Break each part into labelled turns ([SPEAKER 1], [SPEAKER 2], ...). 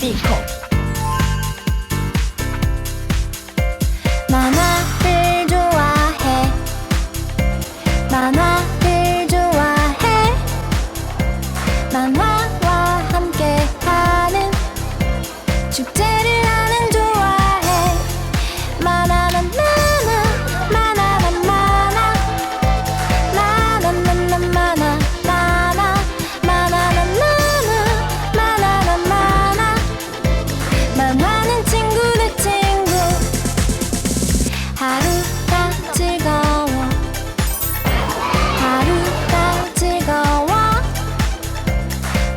[SPEAKER 1] 띠콩 만화를 좋아해. 만화를 좋아해. 만화와 함께하는 축제를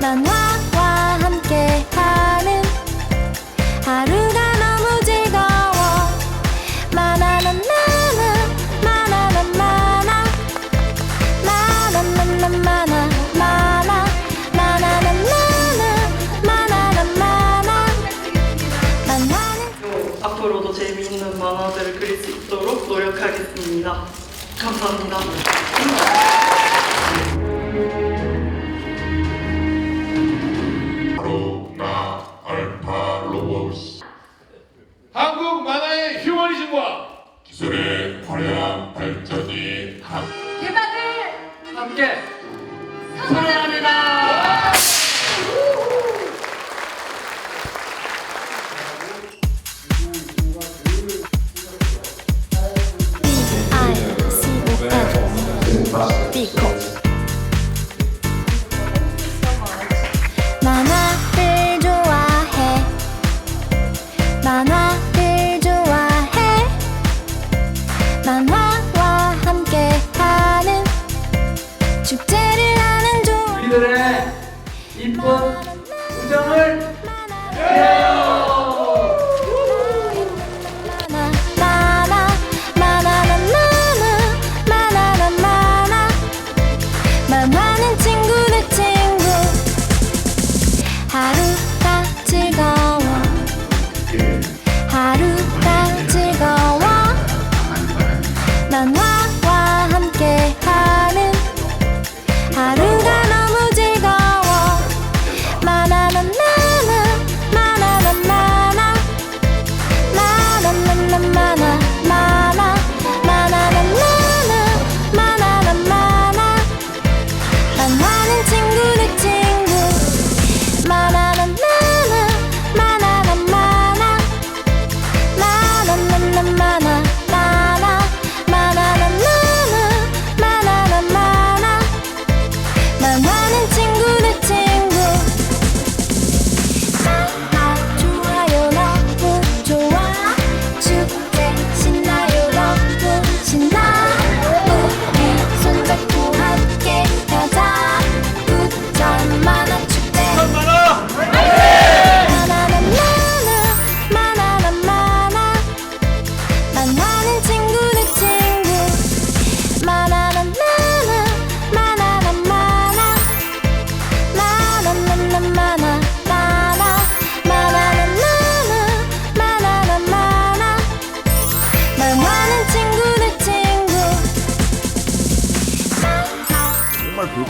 [SPEAKER 1] 만화와 함께 하는 하루가 너무 즐거워 만화는 만화 만화는 만화 만화는 만화 만화 만화는 만화 만화는 만화 만화는
[SPEAKER 2] 앞으로도 재미있는 만화들을 그릴 수 있도록 노력하겠습니다. 감사합니다.
[SPEAKER 3] 한국 만화의 휴머니즘과
[SPEAKER 4] 기술의 화려한 발전이 함- 대박을
[SPEAKER 5] 함께 우정을
[SPEAKER 1] 예!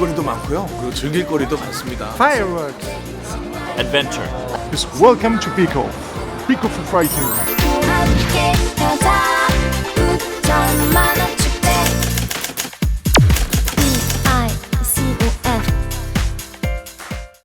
[SPEAKER 6] 볼거리도 많고요. 그리고 즐길 거리도 많습니다.
[SPEAKER 3] Fireworks.
[SPEAKER 7] Adventure.
[SPEAKER 3] Welcome to Pico. Pico for fighting.